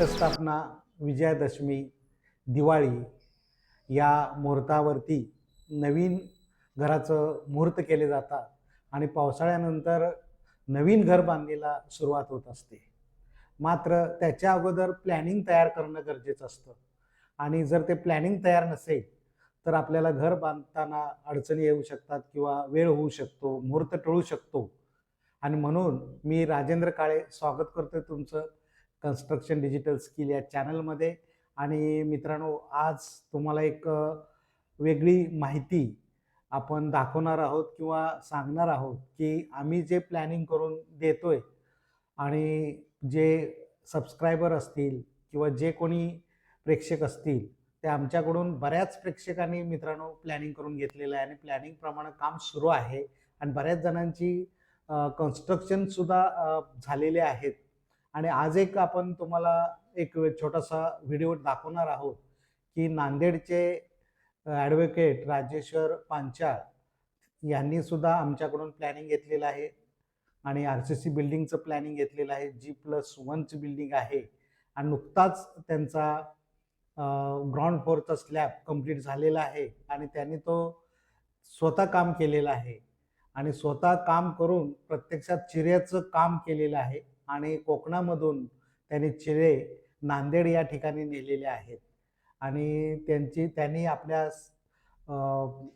घटस्थापना विजयादशमी दिवाळी या मुहूर्तावरती नवीन घराचं मुहूर्त केले जातात आणि पावसाळ्यानंतर नवीन घर बांधणीला सुरुवात होत असते. मात्र त्याच्या अगोदर प्लॅनिंग तयार करणं गरजेचं असतं. आणि जर ते प्लॅनिंग तयार नसेल तर आपल्याला घर बांधताना अडचणी येऊ शकतात किंवा वेळ होऊ शकतो मुहूर्त टळू शकतो. आणि म्हणून मी राजेंद्र काळे स्वागत करतोय तुमचं. कन्स्ट्रक्शन डिजिटल स्किल या चॅनलमध्ये आणि मित्रांनो आज तुम्हाला एक वेगळी माहिती आपण दाखवणार आहोत किंवा सांगणार आहोत की आम्ही जे प्लॅनिंग करून देतोय आणि जे सबस्क्रायबर असतील किंवा जे कोणी प्रेक्षक असतील ते आमच्याकडून बऱ्याच प्रेक्षकांनी मित्रांनो प्लॅनिंग करून घेतलेलं आहे. आणि प्लॅनिंगप्रमाणे काम सुरू आहे. आणि बऱ्याच जणांची कन्स्ट्रक्शनसुद्धा झालेले आहेत. आणि आज एक आपण तुम्हाला एक छोटासा व्हिडिओ दाखवणार आहोत की नांदेडचे ॲडव्होकेट राजेश्वर पांचाळ यांनी सुद्धा आमच्याकडून प्लॅनिंग घेतलेलं आहे. आणि आर सी सी बिल्डिंगचं प्लॅनिंग घेतलेलं आहे. जी प्लस वनचं बिल्डिंग आहे. आणि नुकताच त्यांचा ग्राउंड फ्लोअरचा स्लॅब कंप्लीट झालेला आहे. आणि त्यांनी तो स्वतः काम केलेलं आहे. आणि स्वतः काम करून प्रत्यक्षात चिऱ्याचं काम केलेलं आहे. आणि कोकणामधून त्यांनी चिरे नांदेड या ठिकाणी नेलेले आहेत. आणि त्यांची त्यांनी आपल्या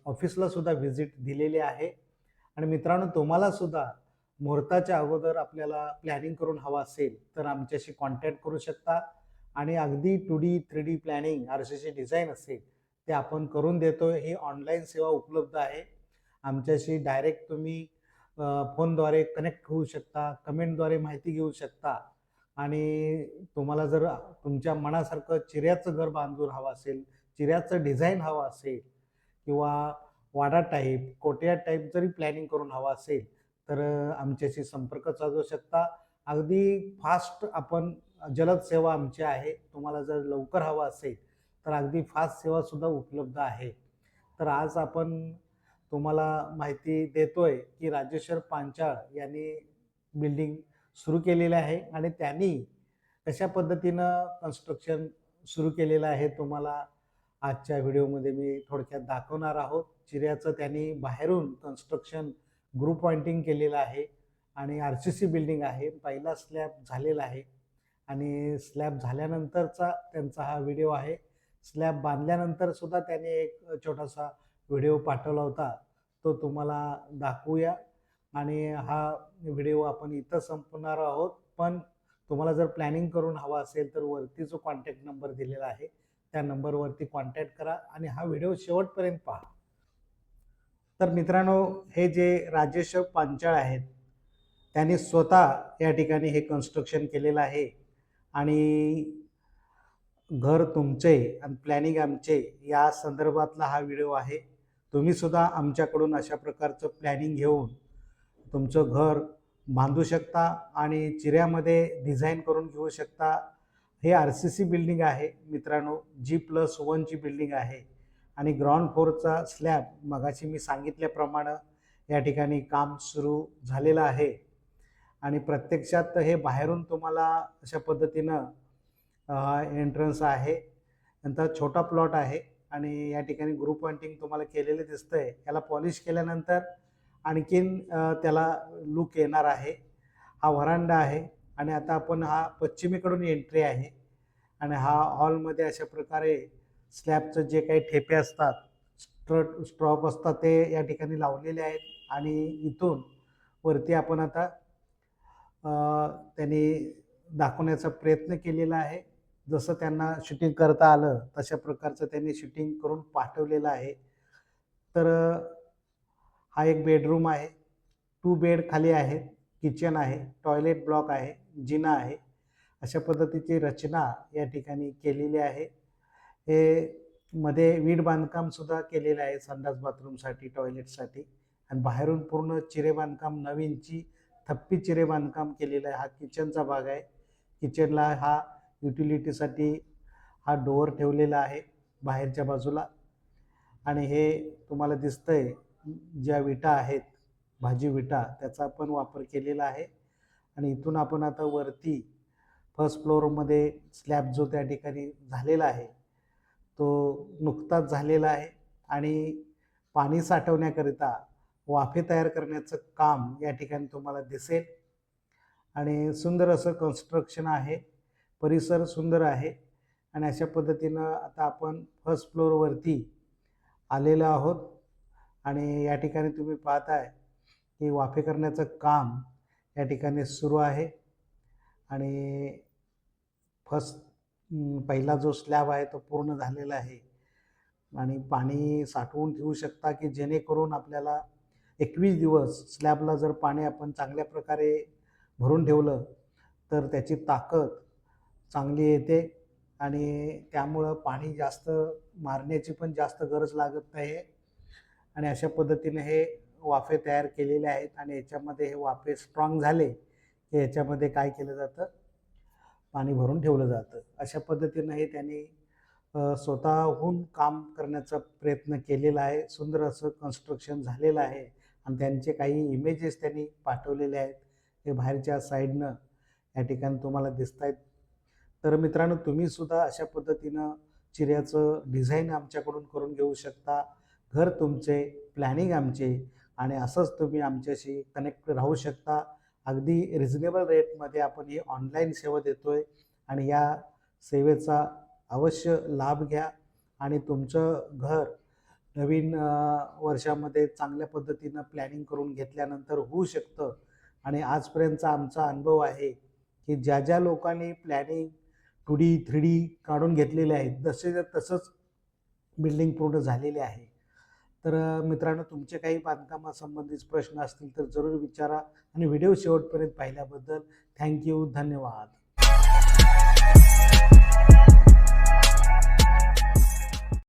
ऑफिसला सुद्धा व्हिजिट दिलेली आहे. आणि मित्रांनो तुम्हाला सुद्धा मुहूर्ताच्या अगोदर आपल्याला प्लॅनिंग करून हवं असेल तर आमच्याशी कॉन्टॅक्ट करू शकता. आणि अगदी two D three D planning or design असेल ते आपण करून देतो ही ऑनलाईन सेवा उपलब्ध आहे. आमच्याशी डायरेक्ट तुम्ही फोनद्वारे कनेक्ट होऊ शकता कमेंटद्वारे माहिती घेऊ शकता. आणि तुम्हाला जर तुमच्या मनासारखं चिऱ्याचं घर बांधून हवं असेल चिऱ्याचं डिझाईन हवं असेल किंवा वाडा टाईप कोट्या टाईप जरी प्लॅनिंग करून हवं असेल तर आमच्याशी संपर्क साधू शकता. अगदी फास्ट आपण जलद सेवा आमची आहे. तुम्हाला जर लवकर हवं असेल तर अगदी फास्ट सेवासुद्धा उपलब्ध आहे. तर आज आपण तुम्हाला माहिती देतोय की राजेश्वर पांचाळ यांनी बिल्डिंग सुरू केलेलं आहे आणि त्यांनी कशा पद्धतीनं कन्स्ट्रक्शन सुरू केलेलं आहे तुम्हाला आजच्या व्हिडिओमध्ये मी थोडक्यात दाखवणार आहोत. चिऱ्याचं त्यांनी बाहेरून कन्स्ट्रक्शन ग्रुप पॉइंटिंग केलेलं आहे आणि आर सी सी बिल्डिंग आहे. पहिला स्लॅब झालेला आहे आणि स्लॅब झाल्यानंतरचा त्यांचा हा व्हिडिओ आहे. स्लॅब बांधल्यानंतर सुद्धा त्याने एक छोटासा व्हिडिओ पाठवला होता. तो तुम्हाला दाखवूया. आणि हा व्हिडिओ आपण इथं संपवणार आहोत. पण तुम्हाला जर प्लॅनिंग करून हवा असेल तर वरती जो कॉन्टॅक्ट नंबर दिलेला आहे त्या नंबरवरती कॉन्टॅक्ट करा आणि हा व्हिडिओ शेवटपर्यंत पहा. तर मित्रांनो हे जे राजेश पांचाळ आहेत त्यांनी स्वतः या ठिकाणी हे कन्स्ट्रक्शन केलेलं आहे. आणि घर तुमचे आणि प्लॅनिंग आमचे या संदर्भातला हा व्हिडिओ आहे. तुम्हीसुद्धा आमच्याकडून अशा प्रकारचं प्लॅनिंग घेऊन तुमचं घर बांधू शकता आणि चिऱ्यामध्ये डिझाईन करून घेऊ शकता. हे आर सी सी बिल्डिंग आहे. मित्रांनो जी प्लस वनची बिल्डिंग आहे. आणि ग्राउंड फ्लोअरचा स्लॅब मगाशी मी सांगितल्याप्रमाणे या ठिकाणी काम सुरू झालेलं आहे. आणि प्रत्यक्षात हे बाहेरून तुम्हाला अशा पद्धतीनं एंट्रन्स आहे. नंतर छोटा प्लॉट आहे. आणि या ठिकाणी ग्रुप पॉइंटिंग तुम्हाला केलेलं दिसतंय. याला पॉलिश केल्यानंतर आणखीन त्याला लुक येणार आहे. हा व्हरांडा आहे आणि आता आपण हा पश्चिमेकडून एंट्री आहे. आणि हा हॉलमध्ये अशा प्रकारे स्लॅबचं जे काही ठेपे असतात स्ट्रट स्ट्रॉप असतात ते या ठिकाणी लावलेले आहेत. आणि इथून वरती आपण आता त्यांनी दाखवण्याचा प्रयत्न केलेला आहे. जसं त्यांना शूटिंग करता आलं तशा प्रकारचं त्यांनी शूटिंग करून पाठवलेलं आहे. तर हा एक बेडरूम आहे. टू बेड खाली आहे. किचन आहे. टॉयलेट ब्लॉक आहे. जिना आहे. अशा पद्धतीची रचना या ठिकाणी केलेली आहे. हे मध्ये वीट बांधकामसुद्धा केलेलं आहे. संडास बाथरूमसाठी टॉयलेटसाठी आणि बाहेरून पूर्ण चिरे बांधकाम नवीनची थप्पी चिरे बांधकाम केलेलं आहे. हा किचनचा भाग आहे. किचनला हा युटिलिटीसाठी हा डोअर ठेवलेला आहे बाहेरच्या बाजूला. आणि हे तुम्हाला दिसतंय ज्या विटा आहेत भाजी विटा त्याचा पण वापर केलेला आहे. आणि इथून आपण आता वरती फर्स्ट फ्लोअरमध्ये स्लॅब जो त्या ठिकाणी झालेला आहे तो नुकताच झालेला आहे. आणि पाणी साठवण्याकरिता वाफे तयार करण्याचं काम या ठिकाणी तुम्हाला दिसेल. आणि सुंदर असं कन्स्ट्रक्शन आहे. परिसर सुंदर आहे. आणि अशा पद्धतीनं आता आपण फर्स्ट फ्लोअरवरती आलेलो आहोत. आणि या ठिकाणी तुम्ही पाहताय की वाफे करण्याचं काम या ठिकाणी सुरू आहे. आणि फर्स्ट पहिला जो स्लॅब आहे तो पूर्ण झालेला आहे. आणि पाणी साठवून ठेवू शकता की जेणेकरून आपल्याला एकवीस दिवस स्लॅबला जर पाणी आपण चांगल्या प्रकारे भरून ठेवलं तर त्याची ताकद चांगली येते आणि त्यामुळं पाणी जास्त मारण्याची पण जास्त गरज लागत नाही. आणि अशा पद्धतीने हे वाफे तयार केलेले आहेत आणि याच्यामध्ये हे वाफे स्ट्रॉंग झाले की याच्यामध्ये काय केलं जातं? पाणी भरून ठेवलं जातं. अशा पद्धतीनं हे त्यांनी स्वतःहून काम करण्याचा प्रयत्न केलेला आहे. सुंदर असं कन्स्ट्रक्शन झालेलं आहे आणि त्यांचे काही इमेजेस त्यांनी पाठवलेले आहेत. हे बाहेरच्या साईडनं या ठिकाणी तुम्हाला दिसत आहेत तर मित्रांनो तुम्ही सुद्धा अशा पद्धतीनं चिऱ्याचं डिझाईन आमच्याकडून करून घेऊ शकता. घर तुमचे प्लॅनिंग आमचे आणि असंच तुम्ही आमच्याशी कनेक्ट राहू शकता. अगदी रिझनेबल रेटमध्ये आपण ही ऑनलाईन सेवा देतोय आणि या सेवेचा अवश्य लाभ घ्या आणि तुमचं घर नवीन वर्षामध्ये चांगल्या पद्धतीनं प्लॅनिंग करून घेतल्यानंतर होऊ शकतं. आणि आजपर्यंतचा आमचा अनुभव आहे की ज्या ज्या लोकांनी planning two D three D काढून घेतलेले आहेत. जसे तसंच बिल्डिंग पूर्ण झालेले आहे. तर मित्रांनो तुमचे काही बांधकामासंबंधित प्रश्न असतील तर जरूर विचारा आणि व्हिडिओ शेवटपर्यंत पाहिल्याबद्दल थँक्यू धन्यवाद.